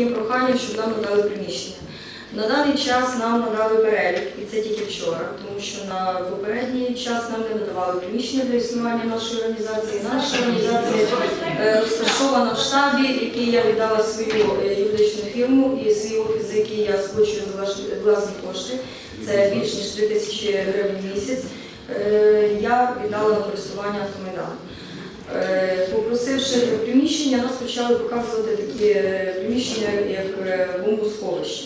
таким проханням, щоб нам надали приміщення. На даний час нам надали перелік, і це тільки вчора, тому що на попередній час нам не надавали приміщення для існування нашої організації. Наша організація е, розташована в штабі, який я віддала свою е, юридичну фірму і свій офіс, за який я сплачую за власні- кошти. Це більш ніж 3 тисячі гривень в місяць. Е, Я віддала на користування автомайдану. Е, Попросивши приміщення, нас почали показувати такі е, приміщення, як е, бомбосховище.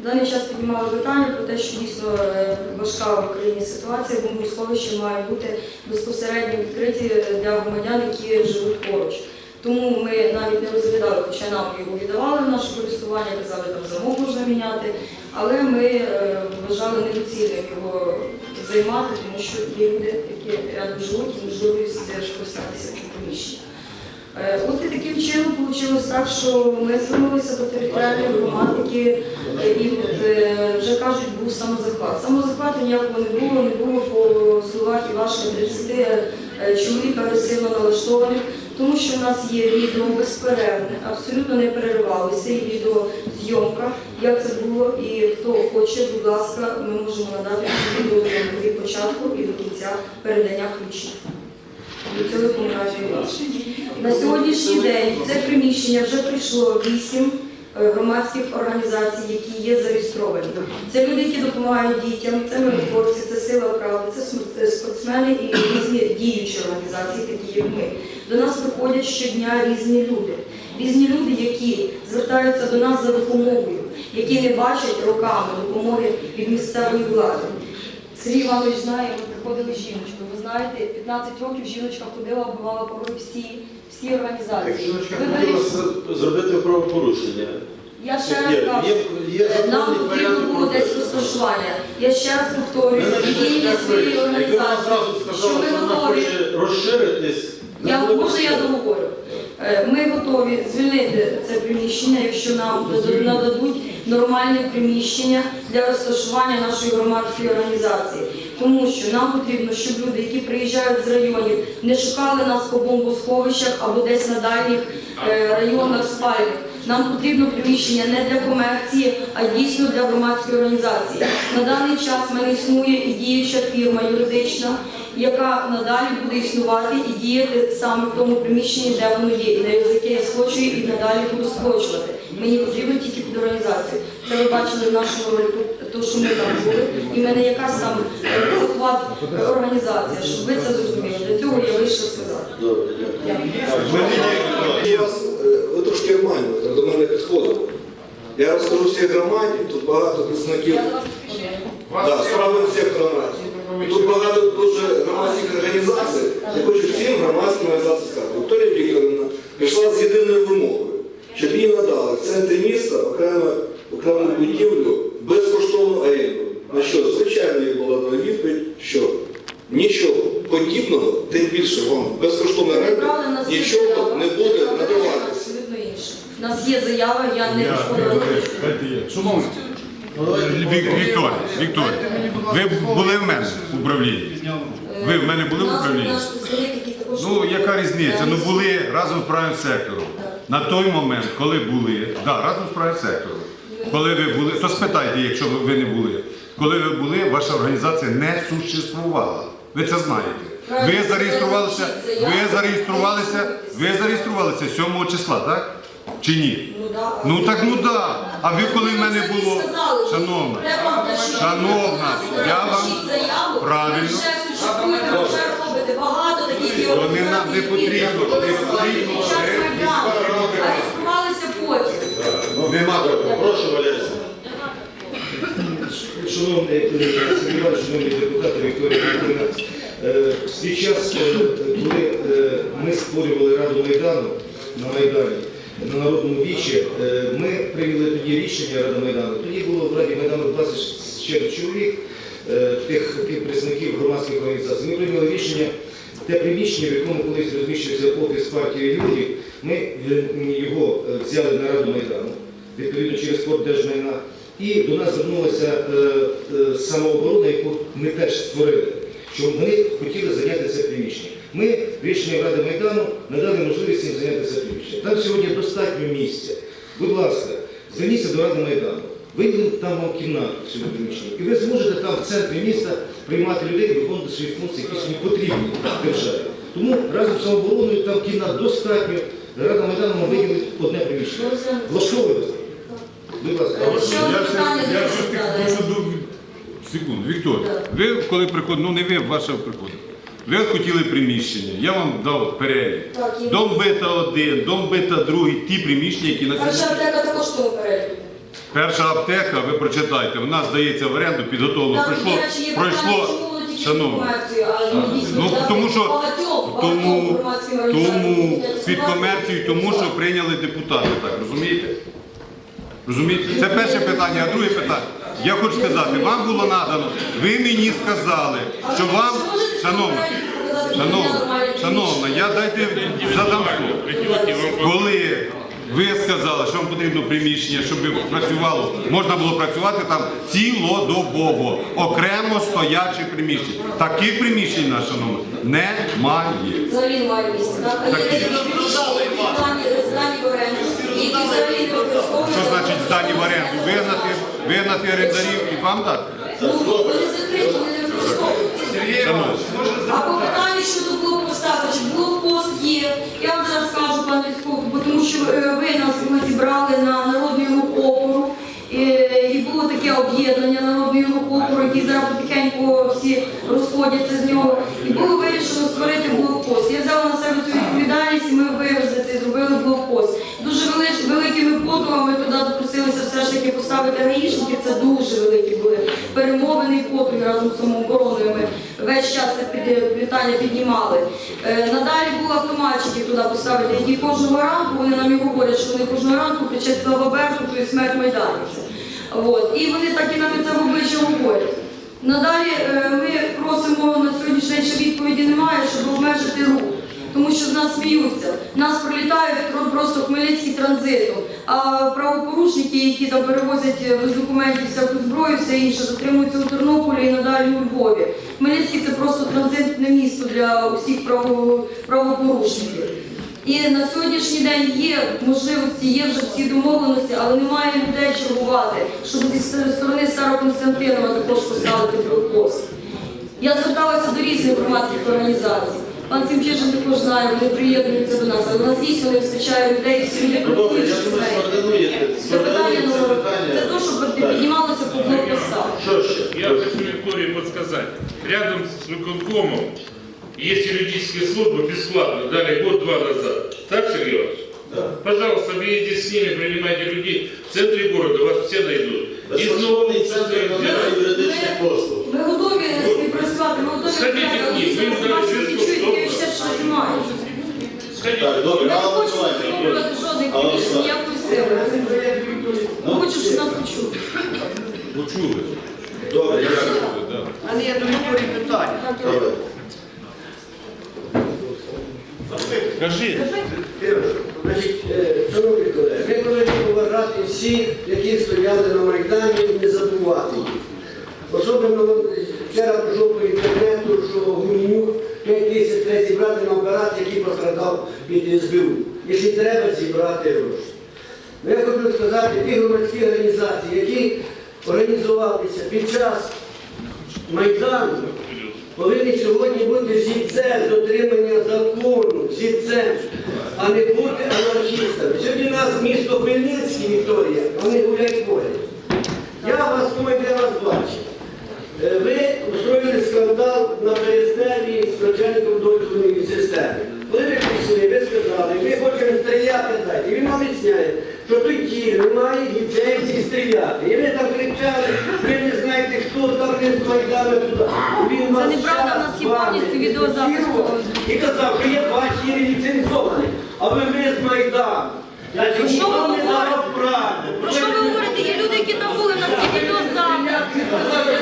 В даний час піднімали питання про те, що дійсно важка в Україні ситуація, бомбосховища мають бути безпосередньо відкриті для громадян, які живуть поруч. Тому ми навіть не розглядали, хоча нам його віддавали в наше користування, казали, там замок можна міняти, але ми вважали недоцільним його займати, тому що є люди, які рядом живуть, можливість теж користатися цим. Е, От і таким чином вийшло так, що ми звернулися до територіальних громад, е, і от, е, вже кажуть, був самозахват. Самозахвату ніякого не було, не було по словах і ваших 30 е, чоловік агресивно налаштованих, тому що в нас є відео безперервне, абсолютно не переривалися і відеозйомка, як це було, і хто хоче, будь ласка, ми можемо надати відеозйомку від початку і до кінця передання ключів. До цього. На сьогоднішній день це приміщення вже прийшло вісім е, громадських організацій, які є зареєстровані. Це люди, які допомагають дітям, це миротворці, це сила правди, це е, спортсмени і різні діючі організації, такі як ми. До нас приходять щодня різні люди. Різні люди, які звертаються до нас за допомогою, які не бачать роками допомоги від місцевої влади. Сергій Іванович знає, ми приходили з жіночкою. Ви знаєте, 15 років жіночка ходила, оббивала пороги всі, всі організації. Жіночка Ви хотіла з- зробити правопорушення. Я ще раз Є, кажу, є, є е, нам законний потрібно порядок було десь розташування. Я ще раз повторюю, Ми своєї вирішили. Якби вона організації, зразу що сказала, ми що вона готові. хоче розширитись, Я, було б я договорю? Е, Ми готові звільнити це приміщення, якщо нам дадуть- нададуть нормальне приміщення для розташування нашої громадської організації. Тому що нам потрібно, щоб люди, які приїжджають з районів, не шукали нас по бомбосховищах або десь на дальніх е, районах спальних. Нам потрібно приміщення не для комерції, а дійсно для громадської організації. На даний час в мене існує і діюча фірма юридична, яка надалі буде існувати і діяти саме в тому приміщенні, де воно є, і з яке я схочую і надалі буду схочувати. Мені потрібно тільки під організацію. Це ви бачили в нашому ролику, то, що ми там були, і в мене якась там е, захват е, організація, щоб ви це зрозуміли. Для цього я вийшла сказати. Добре, дякую. Е, ви трошки обманюєте, до мене підходили. Я розкажу всій громаді, тут багато представників да, справи всіх громадів. І Тут багато організацій. Я хочу всім громадським організаціям сказати. Вікторія Вікторівна прийшла з єдиною вимогою, щоб їй надали в центрі міста окремо, окрему будівлю безкоштовну оренду. На що, звичайно, їй була дана відповідь, що нічого подібного, тим більше вам безкоштовна оренда, нічого не буде надаватися. У нас є заява, я не пішла. Шановні, Вікторія, Вікторія, ви були в мене в управлінні? Ви в мене були в управлінні? Ну, яка різниця? Ну були разом з правим сектором. На той момент, коли були, да, разом з правим сектором. Коли ви були, то спитайте, якщо ви- не були. Коли ви були, ваша організація не существувала. Ви це знаєте. Ви зареєструвалися, ви зареєструвалися, ви зареєструвалися 7 числа, так? Чи ні? Ну. Ну так ну да. А ви коли в мене було, шановна, шановна, я вам правильно. Ви вже существуєте, ви робите багато таких є То не нам не потрібно, не потрібно. потім. Нема такого. Прошу, Валерій. Шановний Сергій шановні депутати Вікторія Вікторівна, е, в свій час, е, коли е, ми створювали Раду Майдану на Майдані, на Народному вічі, е, ми прийняли тоді рішення Ради Майдану. Тоді було в Раді Майдану 20 з чоловік, тих, тих представників громадських організацій. Ми прийняли рішення, те приміщення, в якому колись розміщувався офіс партії регіонів, ми е, його е, взяли на Раду Майдану, відповідно через спорт держмайна. І до нас звернулася е, е, самооборона, яку ми теж створили, що вони хотіли зайняти це приміщення. Ми рішенням Ради Майдану надали можливість їм зайняти це приміщення. Там сьогодні достатньо місця. Будь ласка, зверніться до Ради Майдану. Виділити там вам кімнату в цьому приміщенні. І ви зможете там в центрі міста приймати людей і виконувати свої функції, які сьогодні потрібні державі. Тому разом з самообороною там кімнат достатньо. Рада Майдану вам виділить одне приміщення. Влаштовує вас? Будь ласка. Я одне я не ще задали. прошу до секунду. Віктор, ви коли приходили, ну не ви, ваша приходить. Ви хотіли приміщення, я вам дав перелік. Так, і- Дом бита один, дом бита другий, ті приміщення, які на Перша сьогодні. аптека також в тому переліку. Перша аптека, ви прочитайте, вона здається в оренду, підготовлено. Пройшло, пройшло, шановні. Ну тому що тому, тому під комерцію, тому що прийняли депутати, так розумієте? Розумієте? Це перше питання, а друге питання. Я хочу сказати, вам було надано, ви мені сказали, що вам, шановна, шановна, шановна, я дайте задам слово. Коли ви сказали, що вам потрібно приміщення, щоб працювало, можна було працювати там цілодобово, окремо стоячі приміщення. Таких приміщень, на шановна, немає. Взагалі немає місця. використовуються. Що значить здані в оренду? Вигнати, вигнати орендарів і вам дати? Ну, вони закриті, вони не використовуються. Шановні. А по питанню щодо блокпоста, що е, ви нас ми зібрали на народний рух опору. е, І було таке об'єднання народний рух опору, який зараз потихеньку всі розходяться з нього. І було вирішено створити блокпост. Я взяла на себе цю відповідальність і ми вивезли це, зробили блокпост. Дуже вели- великими подругами туди допросилися все ж таки поставити гаїшники. Це дуже великі були перемовини і подруги разом з самообороною. Ми весь час це питання піднімали. Е, надалі були автоматчики туди поставити, які кожного ранку вони нам і говорять, що вони кожного ранку кричать слава Беркуту і смерть майданівця. От. І вони так і нам це в обличчя говорять. Надалі е, ми просимо на сьогоднішній відповіді немає, щоб обмежити рух. Тому що з нас сміються, нас прилітають просто Хмельницький транзитом. А правопорушники, які там перевозять е, без документів всяку зброю, все інше, затримуються у Тернополі і надалі у Львові. Хмельницький це просто транзитне місто для усіх правопорушників. І на сьогоднішній день є можливості, є вже всі домовленості, але немає людей чергувати, щоб зі сторони Староконстантинова також поставити блокпост. Я зверталася до різних громадських організацій. Пан Сімчишин також знає, вони приєднуються до нас, але у нас дійсно не вистачає людей, всі люди Ну, добре, працюють. я думаю, скоординуєте. Це питання, Скоординуєте це це то, щоб Так. піднімалося по блокпостах. Що ще? Я хочу Виктории подсказать. Рядом с выконкомом есть юридическая служба бесплатно, дали год-два назад. Так, Сергей Иванович? Да. Пожалуйста, объедитесь с ними, принимайте людей. В центре города вас все найдут. Безкоштовний центр надання юридичних послуг. Ми готові співпрацювати, ми готові Сходіть працювати, їм але безкоштовно. чуєте, я Так, добре, Я не Алла хочу Миколаївна, жодних Миколаївна. ніякої сили. Я хочу, щоб нас почули. Почули. Добре, А не я до Вікторії питання. Добре. Кажи. Значить, е, шановні колеги, ми повинні поважати всіх, які стояли на Майдані, і не забувати їх. Особливо от, вчора пройшов по інтернету, що Гуменюк 5 тисяч треба зібрати на операцію, який пострадав від СБУ. Якщо треба зібрати гроші. Ну, Я хочу сказати, ті громадські організації, які організувалися під час Майдану, повинні сьогодні бути зірцем дотримання закону, зірцем, а не бути анархістами. Сьогодні нас місто Хмельницький, Вікторія, вони гуляють полі. Я вас думаю, де вас бачив. Е, Ви устроїли скандал на Березневі з начальником дозвільної системи. Коли ви прийшли, ви сказали, ми хочемо стріляти далі. І він вам об'ясняє, що тоді немає ліцензії стріляти. І ви там кричали, ви не знаєте, хто там не з Майдану туди. Вас неправда, у нас вами повністю відеозапис І казав, що є ваші ліцензовані, а ви ми з Майдану. Значить, Про що ви ніхто не говорите? давав. Про що ви говорите? Є люди, які там були, у нас є відеозапис. Питання,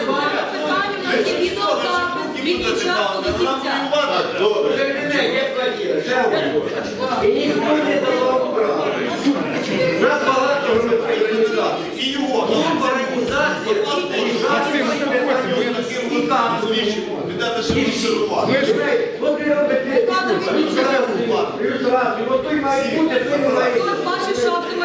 у нас є відеозапис від початку до кінця. Добре. Ще одна. І ніхто всі. От